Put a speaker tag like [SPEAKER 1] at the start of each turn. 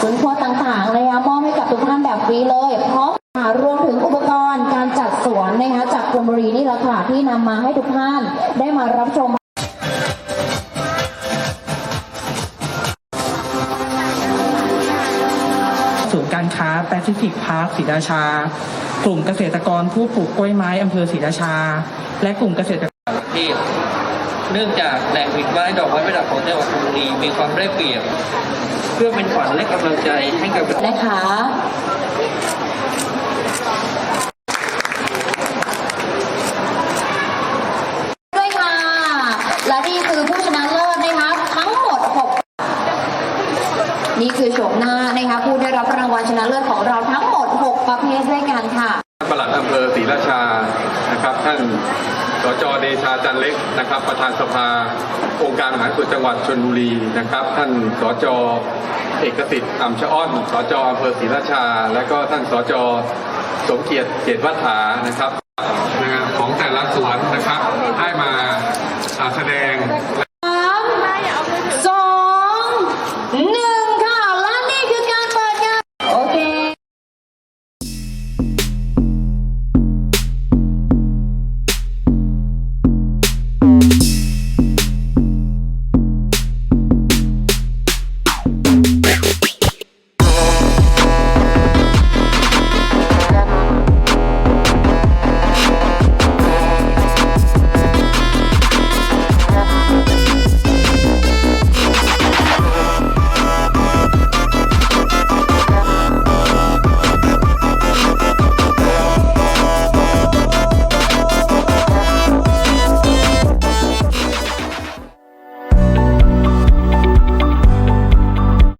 [SPEAKER 1] ศูนครัวต่างๆนะคะมอบให้กับทุกท่านแบบฟรีเลยเพร้อมรวมถึงอุปกรณ์การจัดสวนนะคะจากกรมบรีนี่แหละค่ะที่นำมาให้ทุกท่านได้มารับชม
[SPEAKER 2] ศูนย์การค้าแปซิฟิกพาร์คศรีราชา กลุ่มเกษตรกรผู้ปลูกกล้วยไม้อำเภอศรีราชา และกลุ่มเกษตร
[SPEAKER 3] กรที่ เนื่องจากแหล่งผลิตไม้ดอกไม้ประดับของจังหวัดชลบุรีมีความได้เปรียบ เพื่อเป็นขวัญและกำลังใจให้กับ
[SPEAKER 1] นะคะด้วยค่ะและนี่คือผู้ชนะเลิศนะคะทั้งหมด6นี่คือโฉมหน้านะคะผู้ได้รับรางวัลชนะเลิศของเราทั้งหมด 6 ประเภทด้วยกันค่ะ
[SPEAKER 4] ปลัดอำเภอศรีราชานะครับท่าน สจเดชาจันเล็กนะครับ ประธานสภาองค์การมหาส่วนจังหวัดชนบุรีนะครับ ท่านสจเอกสิทธิ์อ่ำชะอ้อน สจอำเภอศรีราชา และก็ท่านสจสมเกียรติเกตวัฒนานะครับของแต่ละสวนนะครับ ได้มาอ่าแสดง